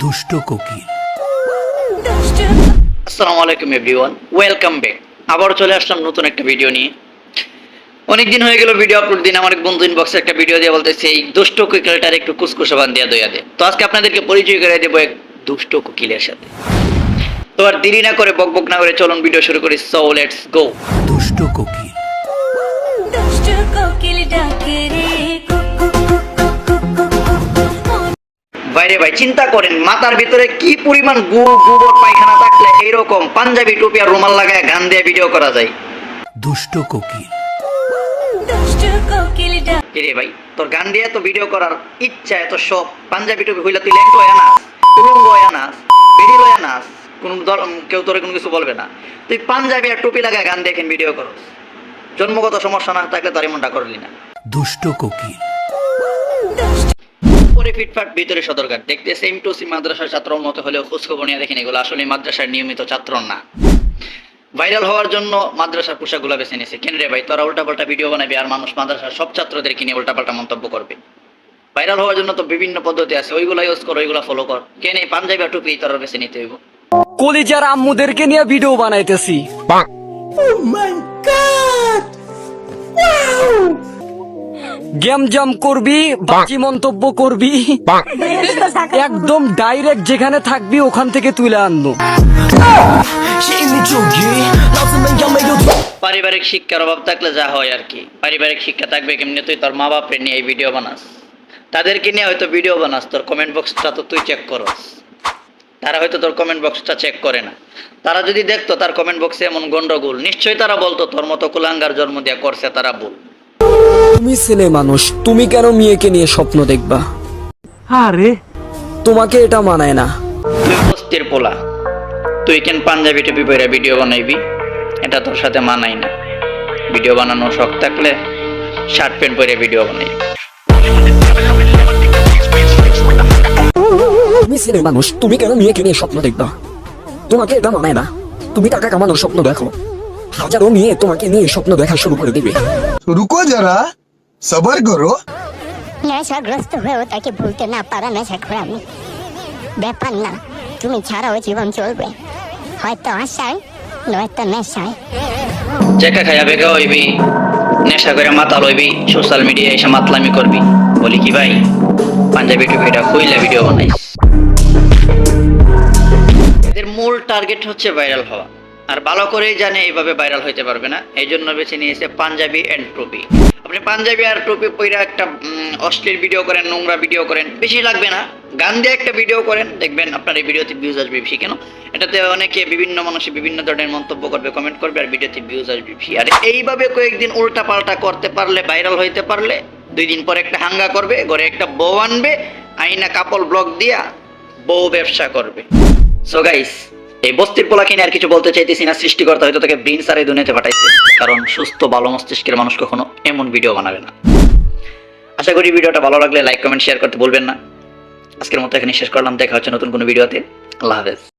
দুষ্ট কোকিল। আসসালামু আলাইকুম এভরিওয়ান। ওয়েলকাম ব্যাক আবারও চলে আসলাম নতুন একটা ভিডিও নিয়ে। অনেকদিন হয়ে গেল ভিডিও আপলোড দিন আমার এক বন্ধু ইনবক্সে একটা ভিডিও দিয়ে বলতেছে এই দুষ্ট কোকিলটার একটু কুসকুসা বান দিয়া দইয়া দে। তো আজকে আপনাদেরকে পরিচয় করে দেবো এক দুষ্ট কোকিলের সাথে। তো আর দেরি না করে বক বক না করে চলুন ভিডিও শুরু করি। সো লেটস গো দুষ্ট কোকিল। বাইরে ভাই চিন্তা করেন মাথার ভিতরে কি পরিমাণ গু গোবর পায়খানা থাকলে এইরকম পাঞ্জাবি টুপি আর রুমাল লাগায় গান দিয়ে ভিডিও করা যায়? দুষ্ট কোকিল। কিরে ভাই তোর গান দিয়ে তো ভিডিও করার ইচ্ছা এত শখ পাঞ্জাবি টুপি হইলে তুই ল্যাংটো হয়ে নাস উলঙ্গ হয়ে নাস বেরি লয়ে নাস কোন কেউ তোরে কোনো কিছু বলবে না। তুই পাঞ্জাবি আর টুপি লাগায় গান দেখেন ভিডিও করো জন্মগত সমস্যা না থাকলে তোর এমনটা করলি না। দুষ্ট কোকিল। পরে ফিটফাট ভিতরে সদরঘাট দেখতে সেম টু সেম মাদ্রাসার ছাত্রর মতো হলেও খোঁজখবর নিয়ে দেখেন এগুলো। আসলে মাদ্রাসার নিয়মিত ছাত্র না। ভাইরাল হওয়ার জন্য মাদ্রাসার পোশাকগুলো বেছে নিয়েছে। কেন রে ভাই তোরা উল্টাপাল্টা ভিডিও বানাবি আর মানুষ মাদ্রাসার সব ছাত্রদেরকে নিয়ে উল্টাপাল্টা মন্তব্য করবে। ভাইরাল হওয়ার জন্য তো বিভিন্ন পদ্ধতি আছে। ওইগুলো ইউজ কর ওইগুলো ফলো কর। কেন এই পাঞ্জাবি আর টুপি তোরা বেছে নিতে হইব। কলিজার আম্মুদেরকে নিয়ে ভিডিও বানাইতেছি। গেম জাম করবি বাকি মন্তব্য করবি। একদম ডাইরেক্ট যেখানে থাকবি ওখান থেকে তুলে আনব। পারিবারিক শিক্ষার অভাব থাকলে যা হয় আর কি। পারিবারিক শিক্ষা থাকবে কেমনি? তুই তোর মা বাপের নিয়ে এই ভিডিও বানাস। তাদেরকে নিয়ে হয়তো ভিডিও বানাস। তোর কমেন্ট বক্সটা তো তুই চেক করস। তারা হয়তো তোর কমেন্ট বক্সটা চেক করে না। তারা যদি দেখতো তার কমেন্ট বক্সে এমন গন্ডগোল নিশ্চয়ই তারা বলতো তোর মতো কুলাঙ্গার জন্ম দিয়ে করছে তারা ভুল। তুমি ছেলে মানুষ তুমি কেন মেয়েকে নিয়ে স্বপ্ন দেখবা? আরে। তোমাকে এটা মানায় না। তুই পোলা। তুই কেন পাঞ্জাবি টুপি পরে ভিডিও বানাইবি? এটা তোর সাথে মানায় না। ভিডিও বানানো শখ থাকলে শার্ট প্যান্ট পরে ভিডিও বানাই। তুমি ছেলে মানুষ তুমি কেন মেয়েকে নিয়ে স্বপ্ন দেখবা? তোমাকে এটা মানায় না। তুমি টাকা কামানোর স্বপ্ন দেখো। হাজারো মেয়ে তোমাকে নিয়ে স্বপ্ন দেখা শুরু করে দিবে। রুকো যারা। সবার করো নেশাগ্রস্ত হয়েও তাকে ভুলতে না পারা নেশা আমি ব্যাপার না তুমি ছাড়াও জীবন চলবে। হয়তো আশায় নয়তো নেশায়। চেকা খাইয়া বেগা হইবি নেশা করে মাতাল হইবি সোশ্যাল মিডিয়ায় এসে মাতলামি করবি। বলি কি ভাই পাঞ্জাবি টুপিটা কইলা ভিডিও বানাইস। এদের মূল টার্গেট হচ্ছে ভাইরাল হওয়া। আর ভালো করেই জানে এইভাবে ভাইরাল হইতে পারবে না। এই জন্য বেছে নিয়েছে পাঞ্জাবি এন্ড টুপি। আপনি পাঞ্জাবি আর টুপি পইরা একটা অশ্লীল ভিডিও করেন, নোংরা ভিডিও করেন, বেশি লাগবে না। গান দিয়ে একটা ভিডিও করেন, দেখবেন আপনার এই ভিডিওতে ভিউজ আসবে বেশি। কেন? এটাতে অনেকে বিভিন্ন মানুষে বিভিন্ন ধরনের মন্তব্য করবে কমেন্ট করবে, আর ভিডিওতে ভিউজ আসবে বেশি। আর এইভাবে কয়েকদিন উল্টা পাল্টা করতে পারলে ভাইরাল হইতে পারলে, দুই দিন পরে একটা হাঙ্গা করবে, ঘরে একটা বউ আনবে, আইনা কাপল ব্লক দিয়া বউ ব্যবসা করবে। সো গাইস এই বস্তির পোলা কিনে আর কিছু বলতে চাইতেছি না, সৃষ্টিকর্তা হয়তো তাকে ব্রেন সারে দুনিয়াতে পাঠাইছে, কারণ সুস্থ, ভালো মস্তিষ্কের মানুষ কখনো এমন ভিডিও বানাবে না। আশা করি ভিডিওটা ভালো লাগলে লাইক কমেন্ট শেয়ার করতে বলবেন না। আজকের মতো এখানে শেষ করলাম, দেখা হচ্ছে নতুন কোনো ভিডিওতে। আল্লাহ হাফেজ।